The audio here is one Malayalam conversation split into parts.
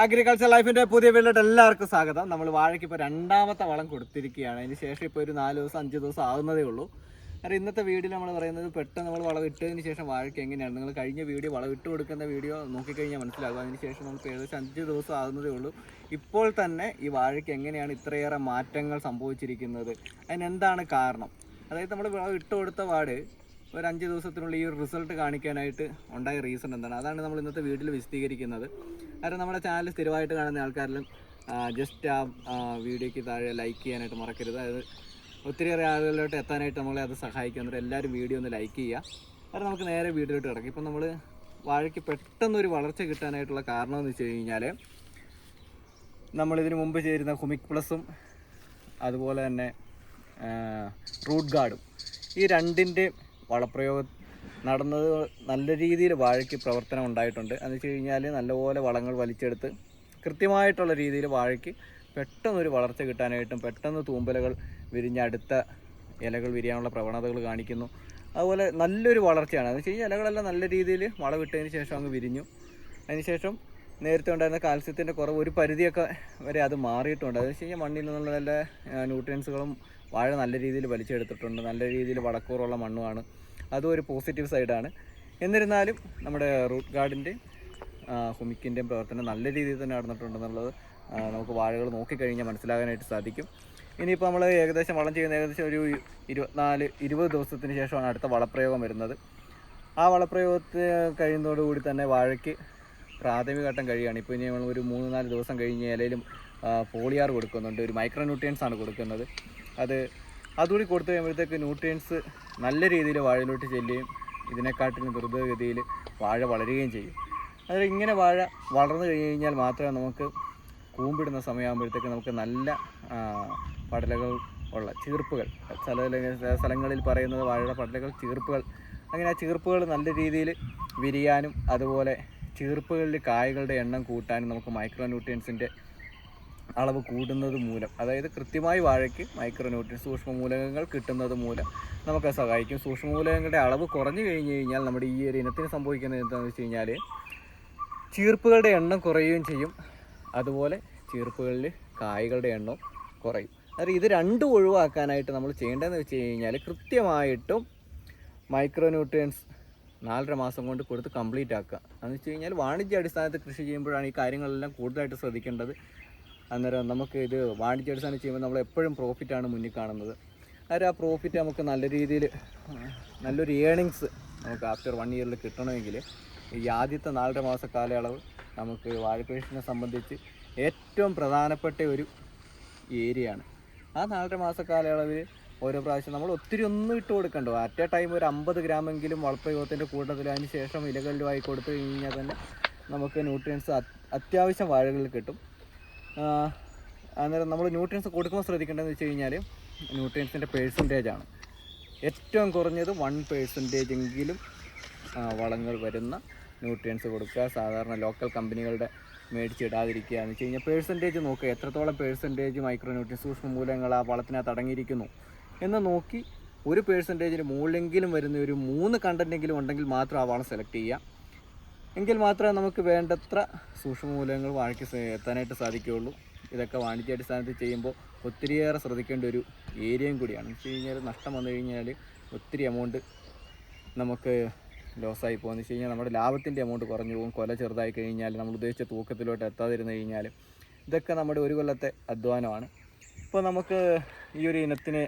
അഗ്രികൾച്ചർ ലൈഫിന്റെ പുതിയ വീട്ടിലോട്ട് എല്ലാവർക്കും സ്വാഗതം. നമ്മൾ വാഴയ്ക്ക് ഇപ്പോൾ രണ്ടാമത്തെ വളം കൊടുത്തിരിക്കുകയാണ്. അതിന് ശേഷം ഇപ്പോൾ ഒരു നാല് ദിവസം അഞ്ച് ദിവസം ആകുന്നതേ ഉള്ളൂ. കാരണം ഇന്നത്തെ വീഡിയോ നമ്മൾ പറയുന്നത് പെട്ടെന്ന് നമ്മൾ വളം ഇട്ടതിന് ശേഷം വാഴയ്ക്ക് എങ്ങനെയാണ്? നിങ്ങൾ കഴിഞ്ഞ വീഡിയോ വളം ഇട്ട് കൊടുക്കുന്ന വീഡിയോ നോക്കിക്കഴിഞ്ഞാൽ മനസ്സിലാകും. അതിന് ശേഷം നമുക്ക് ഏകദേശം അഞ്ച് ദിവസം ആകുന്നതേ ഉള്ളൂ. ഇപ്പോൾ തന്നെ ഈ വാഴയ്ക്ക് എങ്ങനെയാണ് ഇത്രയേറെ മാറ്റങ്ങൾ സംഭവിച്ചിരിക്കുന്നത്? അതിനെന്താണ് കാരണം? അതായത് നമ്മൾ വളം ഇട്ട് കൊടുത്ത വാട് ഒരു അഞ്ച് ദിവസത്തിനുള്ളിൽ ഈ ഒരു റിസൾട്ട് കാണിക്കാനായിട്ട് ഉണ്ടായ റീസൺ എന്താണ്? അതാണ് നമ്മൾ ഇന്നത്തെ വീട്ടിൽ വിശദീകരിക്കുന്നത്. കാരണം നമ്മുടെ ചാനൽ സ്ഥിരമായിട്ട് കാണുന്ന ആൾക്കാരിലും ജസ്റ്റ് ആ വീഡിയോയ്ക്ക് താഴെ ലൈക്ക് ചെയ്യാനായിട്ട് മറക്കരുത്. അതായത് ഒത്തിരിയേറെ ആളുകളിലോട്ട് എത്താനായിട്ട് നമ്മളെ അത് സഹായിക്കും. എന്നിട്ട് എല്ലാവരും വീഡിയോ ഒന്ന് ലൈക്ക് ചെയ്യുക. കാരണം നമുക്ക് നേരെ വീഡിയോയിലോട്ട് കിടക്കും. ഇപ്പം നമ്മൾ വാഴയ്ക്ക് പെട്ടെന്നൊരു വളർച്ച കിട്ടാനായിട്ടുള്ള കാരണം എന്ന് വെച്ച് കഴിഞ്ഞാൽ നമ്മളിതിന് മുമ്പ് ചേരുന്ന ഹുമിക് പ്ലസും അതുപോലെ തന്നെ റൂട്ട് ഗാർഡും ഈ രണ്ടിന്റെ വളപ്രയോഗം നടന്നത് നല്ല രീതിയിൽ വാഴയ്ക്ക് പ്രവർത്തനം ഉണ്ടായിട്ടുണ്ട്. എന്ന് വെച്ച് കഴിഞ്ഞാൽ നല്ലപോലെ വളങ്ങൾ വലിച്ചെടുത്ത് കൃത്യമായിട്ടുള്ള രീതിയിൽ വാഴയ്ക്ക് പെട്ടെന്നൊരു വളർച്ച കിട്ടാനായിട്ടും പെട്ടെന്ന് തൂമ്പലകൾ വിരിഞ്ഞ അടുത്ത ഇലകൾ വിരിയാനുള്ള പ്രവണതകൾ കാണിക്കുന്നു. അതുപോലെ നല്ലൊരു വളർച്ചയാണ്. എന്ന് വെച്ച് കഴിഞ്ഞാൽ ഇലകളെല്ലാം നല്ല രീതിയിൽ വളവിട്ടതിന് ശേഷം അങ്ങ് വിരിഞ്ഞു. അതിനുശേഷം നേരത്തെ ഉണ്ടായിരുന്ന കാൽസ്യത്തിന്റെ കുറവ് ഒരു പരിധിയൊക്കെ വരെ അത് മാറിയിട്ടുണ്ട്. അതെന്ന് വെച്ച് കഴിഞ്ഞാൽ മണ്ണിൽ നിന്നുള്ള നല്ല ന്യൂട്രിയൻസുകളും വാഴ നല്ല രീതിയിൽ വലിച്ചെടുത്തിട്ടുണ്ട്. നല്ല രീതിയിൽ വളക്കൂറുള്ള മണ്ണുമാണ്. അതും ഒരു പോസിറ്റീവ് സൈഡാണ് എന്നിരുന്നാലും നമ്മുടെ റൂട്ട് ഗാർഡിന്റെ ഹുമിക്കിന്റെയും പ്രവർത്തനം നല്ല രീതിയിൽ തന്നെ നടന്നിട്ടുണ്ടെന്നുള്ളത് നമുക്ക് വാഴകൾ നോക്കിക്കഴിഞ്ഞാൽ മനസ്സിലാകാനായിട്ട് സാധിക്കും. ഇനിയിപ്പോൾ നമ്മൾ ഏകദേശം വളം ചെയ്യുന്ന ഏകദേശം ഒരു ഇരുപത്തിനാല് ഇരുപത് ദിവസത്തിന് ശേഷമാണ് അടുത്ത വളപ്രയോഗം വരുന്നത്. ആ വളപ്രയോഗത്തിൽ കഴിയുന്നതോടുകൂടി തന്നെ വാഴയ്ക്ക് പ്രാഥമിക ഘട്ടം കഴിയുകയാണ്. ഇപ്പോൾ ഇനി നമ്മൾ ഒരു മൂന്ന് നാല് ദിവസം കഴിഞ്ഞ് ഇലയിലും പോളിയാർ കൊടുക്കുന്നുണ്ട്. ഒരു മൈക്രോ ന്യൂട്രിയൻസ് ആണ് കൊടുക്കുന്നത്. അത് അതുകൂടി കൊടുത്തു കഴിയുമ്പോഴത്തേക്ക് ന്യൂട്രിയൻസ് നല്ല രീതിയിൽ വാഴയിലോട്ട് ചെല്ലുകയും ഇതിനെക്കാട്ടിലും ദ്രുതഗതിയിൽ വാഴ വളരുകയും ചെയ്യും. അതായത് ഇങ്ങനെ വാഴ വളർന്നു കഴിഞ്ഞ് കഴിഞ്ഞാൽ മാത്രമേ നമുക്ക് കൂമ്പിടുന്ന സമയമാകുമ്പോഴത്തേക്ക് നമുക്ക് നല്ല പടലകൾ ഉള്ള ചീർപ്പുകൾ ചില സ്ഥലങ്ങളിൽ പറയുന്നത് വാഴയുടെ പടലകൾ ചീർപ്പുകൾ. അങ്ങനെ ആ ചീർപ്പുകൾ നല്ല രീതിയിൽ വിരിയാനും അതുപോലെ ചീർപ്പുകളിൽ കായകളുടെ എണ്ണം കൂട്ടാനും നമുക്ക് മൈക്രോ ന്യൂട്രിയൻസിന്റെ അളവ് കൂടുന്നത് മൂലം അതായത് കൃത്യമായി വാഴയ്ക്ക് മൈക്രോ ന്യൂട്രിയൻസ് സൂക്ഷ്മമൂലകങ്ങൾ കിട്ടുന്നത് മൂലം നമുക്ക് സഹായിക്കും. സൂക്ഷ്മ മൂലകങ്ങളുടെ അളവ് കുറഞ്ഞു കഴിഞ്ഞു കഴിഞ്ഞാൽ നമ്മുടെ ഈ ഒരു ഇനത്തിന് സംഭവിക്കുന്നത് എന്താണെന്ന് വെച്ച് കഴിഞ്ഞാൽ ചീർപ്പുകളുടെ എണ്ണം കുറയുകയും ചെയ്യും. അതുപോലെ ചീർപ്പുകളിൽ കായകളുടെ എണ്ണം കുറയും. അതായത് ഇത് രണ്ടും ഒഴിവാക്കാനായിട്ട് നമ്മൾ ചെയ്യേണ്ടതെന്ന് വെച്ച് കഴിഞ്ഞാൽ കൃത്യമായിട്ടും മൈക്രോ ന്യൂട്രിയൻസ് നാലര മാസം കൊണ്ട് കൊടുത്ത് കംപ്ലീറ്റ് ആക്കുക. എന്ന് വെച്ച് കഴിഞ്ഞാൽ വാണിജ്യ അടിസ്ഥാനത്തിൽ കൃഷി ചെയ്യുമ്പോഴാണ് ഈ കാര്യങ്ങളെല്ലാം കൂടുതലായിട്ട് ശ്രദ്ധിക്കേണ്ടത്. അന്നേരം നമുക്ക് ഇത് വാണിജ്യ അടിസ്ഥാനം ചെയ്യുമ്പോൾ നമ്മൾ എപ്പോഴും പ്രോഫിറ്റാണ് മുന്നിൽ കാണുന്നത്. അന്നേരം ആ പ്രോഫിറ്റ് നമുക്ക് നല്ല രീതിയിൽ നല്ലൊരു ഏണിങ്സ് നമുക്ക് ആഫ്റ്റർ വൺ ഇയറിൽ കിട്ടണമെങ്കിൽ ഈ ആദ്യത്തെ നാലര മാസ കാലയളവ് നമുക്ക് വാഴക്കൃഷിനെ സംബന്ധിച്ച് ഏറ്റവും പ്രധാനപ്പെട്ട ഒരു ഏരിയയാണ് ആ നാലര മാസ കാലയളവിൽ ഓരോ പ്രാവശ്യം നമ്മൾ ഒത്തിരി ഒന്നും ഇട്ട് കൊടുക്കണ്ടോ? അറ്റ് എ ടൈം ഒരു അമ്പത് ഗ്രാമെങ്കിലും വളപ്രയോഗത്തിന്റെ കൂട്ടത്തിൽ അതിന് ശേഷം ഇലകളിലുമായി കൊടുത്തു കഴിഞ്ഞാൽ തന്നെ നമുക്ക് ന്യൂട്രിയൻസ് അത്യാവശ്യം വാഴകളിൽ കിട്ടും. അന്നേരം നമ്മൾ ന്യൂട്രിയൻസ് കൊടുക്കുമ്പോൾ ശ്രദ്ധിക്കേണ്ടതെന്ന് വെച്ച് കഴിഞ്ഞാൽ ന്യൂട്രിയൻസിന്റെ പേഴ്സന്റേജ് ആണ്. ഏറ്റവും കുറഞ്ഞത് വൺ പേഴ്സന്റേജ് എങ്കിലും വളങ്ങൾ വരുന്ന ന്യൂട്രിയൻസ് കൊടുക്കുക. സാധാരണ ലോക്കൽ കമ്പനികളുടെ മേടിച്ചിടാതിരിക്കുക എന്ന് വെച്ച് കഴിഞ്ഞാൽ പേഴ്സന്റേജ് നോക്കുക. എത്രത്തോളം പേഴ്സന്റേജ് മൈക്രോ ന്യൂട്രിയൻസ് സൂക്ഷ്മമൂലങ്ങൾ ആ വളത്തിനകത്ത് അടങ്ങിയിരിക്കുന്നു എന്ന് നോക്കി ഒരു പേഴ്സന്റേജിന് മുകളിലെങ്കിലും വരുന്ന ഒരു മൂന്ന് കണ്ടന്റെങ്കിലും ഉണ്ടെങ്കിൽ മാത്രം ആ വളം സെലക്ട് ചെയ്യുക. എങ്കിൽ മാത്രമേ നമുക്ക് വേണ്ടത്ര സൂക്ഷ്മമൂലങ്ങൾ വാഴയ്ക്ക് എത്താനായിട്ട് സാധിക്കുകയുള്ളൂ. ഇതൊക്കെ വാണിജ്യാടിസ്ഥാനത്തിൽ ചെയ്യുമ്പോൾ ഒത്തിരിയേറെ ശ്രദ്ധിക്കേണ്ട ഒരു ഏരിയയും കൂടിയാണ്. എന്ന് വെച്ച് കഴിഞ്ഞാൽ നഷ്ടം വന്നു കഴിഞ്ഞാൽ ഒത്തിരി എമൗണ്ട് നമുക്ക് ലോസായി പോകുമെന്ന് വെച്ച് കഴിഞ്ഞാൽ നമ്മുടെ ലാഭത്തിന്റെ എമൗണ്ട് കുറഞ്ഞു പോകും. കൊല ചെറുതായി കഴിഞ്ഞാൽ നമ്മൾ ഉദ്ദേശിച്ച തൂക്കത്തിലോട്ട് എത്താതിരുന്ന് കഴിഞ്ഞാൽ ഇതൊക്കെ നമ്മുടെ ഒരു കൊല്ലത്തെ അധ്വാനമാണ്. ഇപ്പോൾ നമുക്ക് ഈ ഒരു ഇനത്തിന്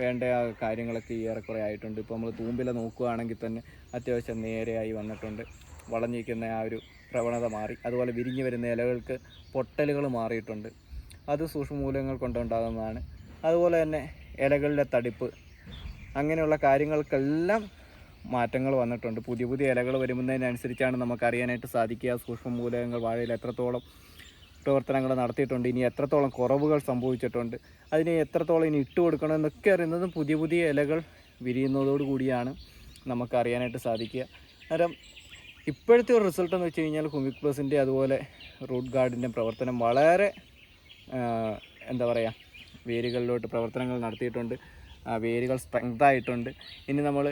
വേണ്ട കാര്യങ്ങളൊക്കെ ഏറെക്കുറെ ആയിട്ടുണ്ട്. ഇപ്പോൾ നമ്മൾ തൂമ്പില നോക്കുകയാണെങ്കിൽ തന്നെ അത്യാവശ്യം നേരെയായി വന്നിട്ടുണ്ട്. വളഞ്ഞിരിക്കുന്ന ആ ഒരു പ്രവണത മാറി. അതുപോലെ വിരിഞ്ഞു വരുന്ന ഇലകൾക്ക് പൊട്ടലുകൾ മാറിയിട്ടുണ്ട്. അത് സൂക്ഷ്മമൂലങ്ങൾ കൊണ്ടുണ്ടാകുന്നതാണ്. അതുപോലെ തന്നെ ഇലകളുടെ തടിപ്പ്. അങ്ങനെയുള്ള കാര്യങ്ങൾക്കെല്ലാം മാറ്റങ്ങൾ വന്നിട്ടുണ്ട്. പുതിയ പുതിയ ഇലകൾ വരുന്നതിനനുസരിച്ചാണ് നമുക്ക് അറിയാനായിട്ട് സാധിക്കുക. സൂക്ഷ്മമൂലകങ്ങൾ വാഴയിൽ എത്രത്തോളം പ്രവർത്തനങ്ങൾ നടത്തിയിട്ടുണ്ട്. ഇനി എത്രത്തോളം കുറവുകൾ സംഭവിച്ചിട്ടുണ്ട്. അതിന് എത്രത്തോളം ഇനി ഇട്ട് കൊടുക്കണം എന്നൊക്കെ അറിയുന്നതും പുതിയ പുതിയ ഇലകൾ വിരിയുന്നതോടു കൂടിയാണ് നമുക്ക് അറിയാനായിട്ട് സാധിക്കുക. അന്നേരം ഇപ്പോഴത്തെ ഒരു റിസൾട്ട് എന്ന് വെച്ച് കഴിഞ്ഞാൽ ഹുമിക് പ്ലസിന്റെ അതുപോലെ റൂട്ട് ഗാർഡിന്റെ പ്രവർത്തനം വളരെ എന്താ പറയുക വേരുകളിലോട്ട് പ്രവർത്തനങ്ങൾ നടത്തിയിട്ടുണ്ട്. വേരുകൾ സ്ട്രെങ്ത് ആയിട്ടുണ്ട്. ഇനി നമ്മൾ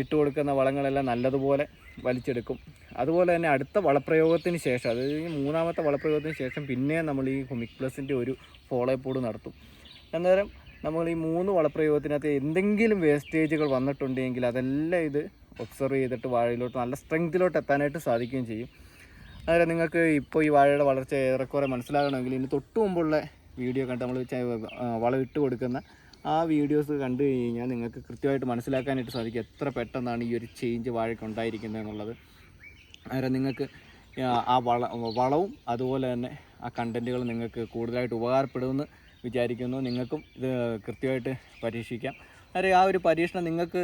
ഇട്ട് കൊടുക്കുന്ന വളങ്ങളെല്ലാം നല്ലതുപോലെ വലിച്ചെടുക്കും. അതുപോലെ തന്നെ അടുത്ത വളപ്രയോഗത്തിന് ശേഷം അതായത് മൂന്നാമത്തെ വളപ്രയോഗത്തിന് ശേഷം പിന്നെ നമ്മൾ ഈ ഹുമിക് പ്ലസിന്റെ ഒരു ഫോളോ അപ്പോട് നടത്തും. അന്നേരം നമ്മൾ ഈ മൂന്ന് വളപ്രയോഗത്തിനകത്ത് എന്തെങ്കിലും വേസ്റ്റേജുകൾ വന്നിട്ടുണ്ടെങ്കിൽ അതെല്ലാം ഇത് ഒബ്സർവ് ചെയ്തിട്ട് വാഴയിലോട്ട് നല്ല സ്ട്രെങ്തിലോട്ട് എത്താനായിട്ട് സാധിക്കുകയും ചെയ്യും. അതായത് നിങ്ങൾക്ക് ഇപ്പോൾ ഈ വാഴയുടെ വളർച്ച ഏറെക്കുറെ മനസ്സിലാകണമെങ്കിൽ ഇനി തൊട്ട് മുമ്പുള്ള വീഡിയോ കണ്ട് നമ്മൾ വളം ഇട്ട് കൊടുക്കുന്ന ആ വീഡിയോസ് കണ്ടു കഴിഞ്ഞാൽ നിങ്ങൾക്ക് കൃത്യമായിട്ട് മനസ്സിലാക്കാനായിട്ട് സാധിക്കും എത്ര പെട്ടെന്നാണ് ഈ ഒരു ചേഞ്ച് വാഴയ്ക്ക് ഉണ്ടായിരിക്കുന്നത് എന്നുള്ളത്. അതായത് നിങ്ങൾക്ക് ആ വള വളവും അതുപോലെ തന്നെ ആ കണ്ടന്റുകൾ നിങ്ങൾക്ക് കൂടുതലായിട്ട് ഉപകാരപ്പെടുമെന്ന് വിചാരിക്കുന്നു. നിങ്ങൾക്കും ഇത് കൃത്യമായിട്ട് പരീക്ഷിക്കാം. അതായത് ആ ഒരു പരീക്ഷണം നിങ്ങൾക്ക്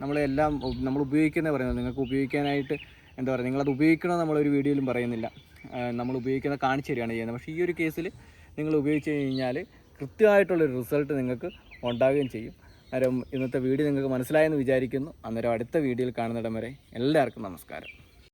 നമ്മളെല്ലാം എല്ലാം നമ്മൾ ഉപയോഗിക്കുന്നത് പറയുന്നത്. നിങ്ങൾക്ക് ഉപയോഗിക്കാനായിട്ട് എന്താ പറയുക നിങ്ങളത് ഉപയോഗിക്കണം നമ്മളൊരു വീഡിയോയിലും പറയുന്നില്ല. നമ്മൾ ഉപയോഗിക്കുന്നത് കാണിച്ചു തരികയാണ് ചെയ്യുന്നത്. പക്ഷേ ഈ ഒരു കേസിൽ നിങ്ങൾ ഉപയോഗിച്ച് കഴിഞ്ഞാൽ കൃത്യമായിട്ടുള്ളൊരു റിസൾട്ട് നിങ്ങൾക്ക് ഉണ്ടാവുകയും ചെയ്യും. അന്നേരം ഇന്നത്തെ വീഡിയോ നിങ്ങൾക്ക് മനസ്സിലായെന്ന് വിചാരിക്കുന്നു. അന്നേരം അടുത്ത വീഡിയോയിൽ കാണുന്നിടം വരെ എല്ലാവർക്കും നമസ്കാരം.